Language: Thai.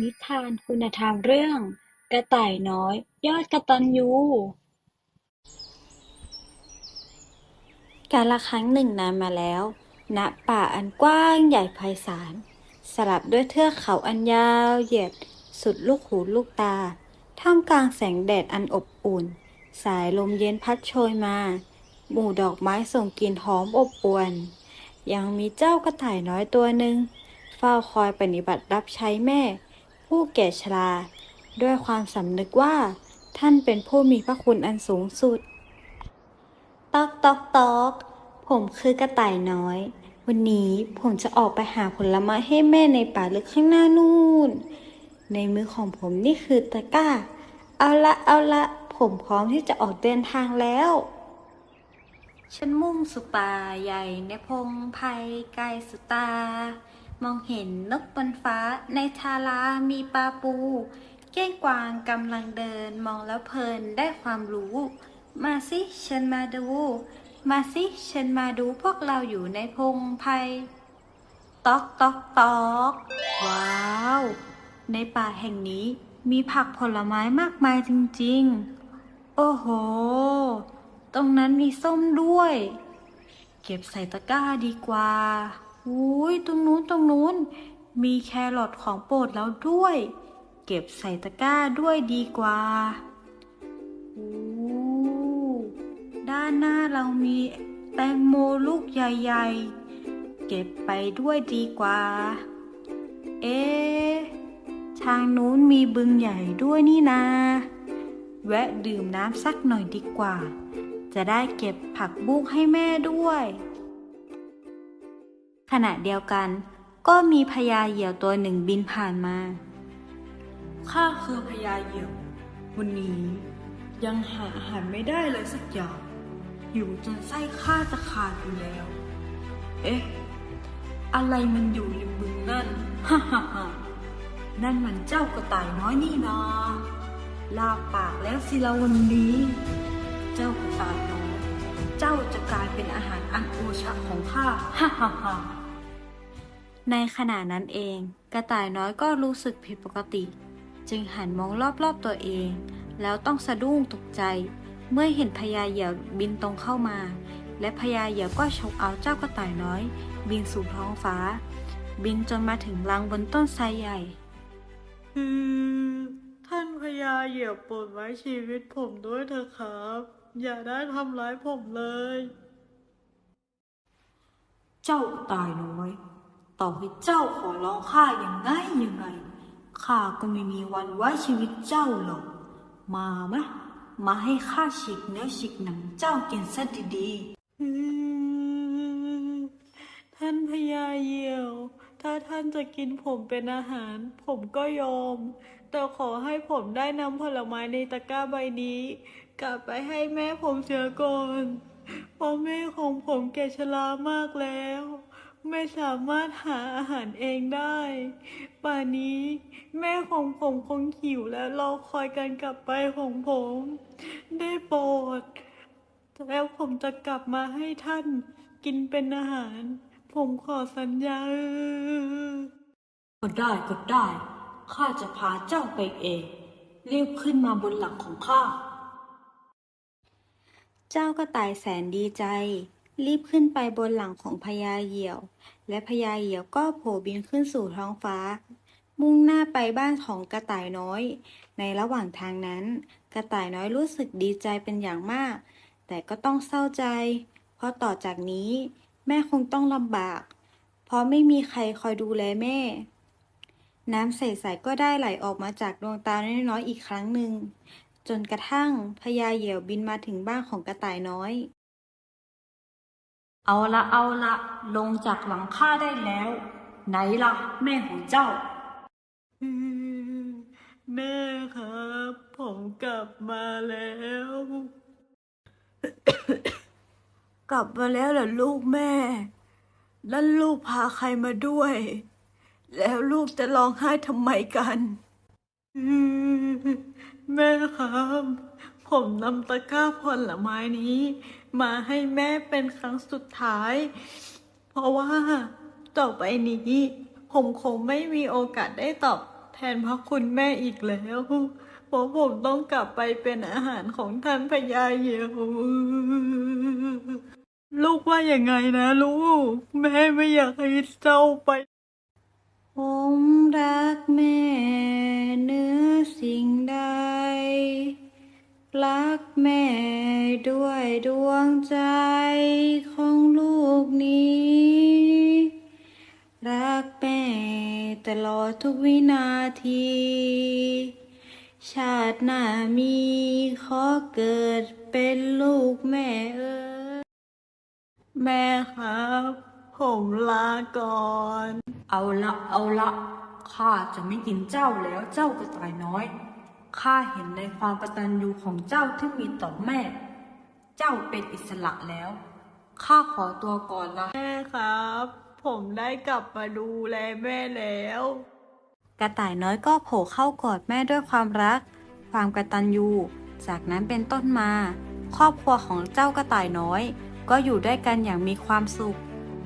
นิทานคุณธรรมเรื่อง กระต่ายน้อยยอดกตัญญู กาลครั้งหนึ่งนานมาแล้ว ณ ป่าอันกว้างใหญ่ไพศาล สลับด้วยเทือกเขาอันยาวเหยียด สุดลูกหูลูกตา ท่ามกลางแสงแดดอันอบอุ่น สายลมเย็นพัดโชยมา หมู่ดอกไม้ส่งกลิ่นหอมอบอวล ยังมีเจ้ากระต่ายน้อยตัวหนึ่งเฝ้าคอยปฏิบัติรับใช้แม่ ผู้แก่ชรา ด้วยความสำนึกว่า ท่านเป็นผู้มีพระคุณอันสูงสุด ตอกตอกตอก ผมคือกระต่ายน้อย วันนี้ผมจะออกไปหาผลไม้ให้แม่ในป่าลึกข้างหน้านู่น ในมือของผมนี่คือตะกร้า เอาละเอาละผมพร้อมที่จะออกเดินทางแล้ว ฉันมุ่งสู่ป่าใหญ่ในพงไพรไกลสุดตา มองเห็นนกบนฟ้าในทารามีปลาปู เก้งกวางกำลังเดินมองแล้วเพลินได้ความรู้ มาสิฉันมาดู มาสิฉันมาดูพวกเราอยู่ในพงไพรตอกตอกตอกว้าว ในป่าแห่งนี้มีผักผลไม้มากมายจริงๆ โอ้โห ตรงนั้นมีส้มด้วย เก็บใส่ตะกร้าดีกว่า อุ้ยตรงนู้นตรงนู้น มีแครอทของโปรดแล้วด้วย เก็บใส่ตะกร้าด้วยดีกว่าโอ้ด้านหน้าเรามีแตงโมลูกใหญ่ ๆ เก็บไปด้วยดีกว่า เอ๊ทางนู้นมีบึงใหญ่ด้วยนี่นา แวะดื่มน้ำสักหน่อยดีกว่า จะได้เก็บผักบุ้งให้แม่ด้วย ขณะเดียวกัน ก็มีพญาเหยี่ยวตัวหนึ่งบินผ่านมา ข้าคือพญาเหยี่ยว วันนี้ยังหาอาหารไม่ได้เลยสักอย่างหิวจนไส้ข้าจะขาดอยู่แล้ว เอ๊ะ อะไรมันอยู่ริมบึงนั่น ฮ่าฮ่าฮ่านั่นมันเจ้ากระต่ายน้อยนี่นาลาปากแล้วสิละวันนี้ เจ้ากระต่ายน้อย เจ้าจะกลายเป็นอาหารอันโอชะของข้า ฮ่าฮ่าฮ่า ในขณะนั้นเอง กระต่ายน้อยก็รู้สึกผิดปกติ จึงหันมองรอบๆตัวเอง แล้วต้องสะดุ้งตกใจ เมื่อเห็นพญาเหยี่ยวบินตรงเข้ามา และพญาเหยี่ยวก็ฉกเอาเจ้ากระต่ายน้อย บินสู่ท้องฟ้า บินจนมาถึงรังบนต้นไทรใหญ่คือท่านพญาเหยียบโปรดไว้ชีวิตผมด้วยเถอะครับ อย่าได้ทำร้ายผมเลย เจ้าตายน้อย ต่อให้เจ้าขอร้องข้าอย่างไงยังไงข้าก็ไม่มีวันไว้ชีวิตเจ้าหรอกมามะมาให้ข้าฉีกเนื้อฉีกหนังเจ้ากินซะดีๆท่านพญาเยี่ยว ถ้าท่านจะกินผมเป็นอาหาร ผมก็ยอม แต่ขอให้ผมได้นำผลไม้ในตะกร้าใบนี้ กลับไปให้แม่ผมเสียก่อนเพราะแม่ของผมแก่ชรามากแล้ว ไม่สามารถหาอาหารเองได้ ป่านนี้ แม่ของผมคงหิวและรอคอยการกลับไปของผม ได้โปรดแล้วผมจะกลับมาให้ท่านกินเป็นอาหาร ผมขอสัญญาก็ได้ก็ได้ ข้าจะพาเจ้าไปเองรีบขึ้นมาบนหลังของข้า เจ้ากระต่ายแสนดีใจ รีบขึ้นไปบนหลังของพญาเหยี่ยว และพญาเหยี่ยวก็โผล่บินขึ้นสู่ท้องฟ้า มุ่งหน้าไปบ้านของกระต่ายน้อย ในระหว่างทางนั้น กระต่ายน้อยรู้สึกดีใจเป็นอย่างมาก แต่ก็ต้องเศร้าใจ เพราะต่อจากนี้ แม่คงต้องลำบาก เพราะไม่มีใครคอยดูแลแม่ น้ำใสๆก็ได้ไหลออกมาจากดวงตาน้อยๆอีกครั้งหนึ่งจนกระทั่งพญาเหยี่ยวบินมาถึงบ้านของกระต่ายน้อย เอาละเอาละลงจากหลังข้าได้แล้ว ไหนล่ะ แม่ของเจ้า แม่ครับ ผมกลับมาแล้ว กลับมาแล้วเหรอลูกแม่ แล้วลูกพาใครมาด้วย แล้วลูกจะร้องไห้ทำไมกัน แม่ครับ ผมนำตะกร้าผลไม้นี้ มาให้แม่เป็นครั้งสุดท้าย เพราะว่าต่อไปนี้ผมคงไม่มีโอกาสได้ตอบแทนพระคุณแม่อีกแล้วเพราะผมต้องกลับไปเป็นอาหารของท่านพญาเหยี่ยวลูกว่าอยังไงนะลูก แม่ไม่อยากให้เจ้าไป ผมรักแม่เนื้อสิ่งใด รักแม่ด้วยดวงใจของลูกนี้ รักแม่ตลอดทุกวินาที ชาติหน้ามีขอเกิดเป็นลูกแม่เอ๋ยแม่ครับ ผมลาก่อน เอาละเอาละข้าจะไม่กินเจ้าแล้วเจ้ากระต่ายน้อย ข้าเห็นในความกตัญญูของเจ้าที่มีต่อแม่ เจ้าเป็นอิสระแล้ว ข้าขอตัวก่อนละแม่ครับ ผมได้กลับมาดูแลแม่แล้ว กระต่ายน้อยก็โผล่เข้ากอดแม่ด้วยความรัก ความกตัญญู จากนั้นเป็นต้นมา ครอบครัวของเจ้ากระต่ายน้อย ก็อยู่ด้วยกันอย่างมีความสุข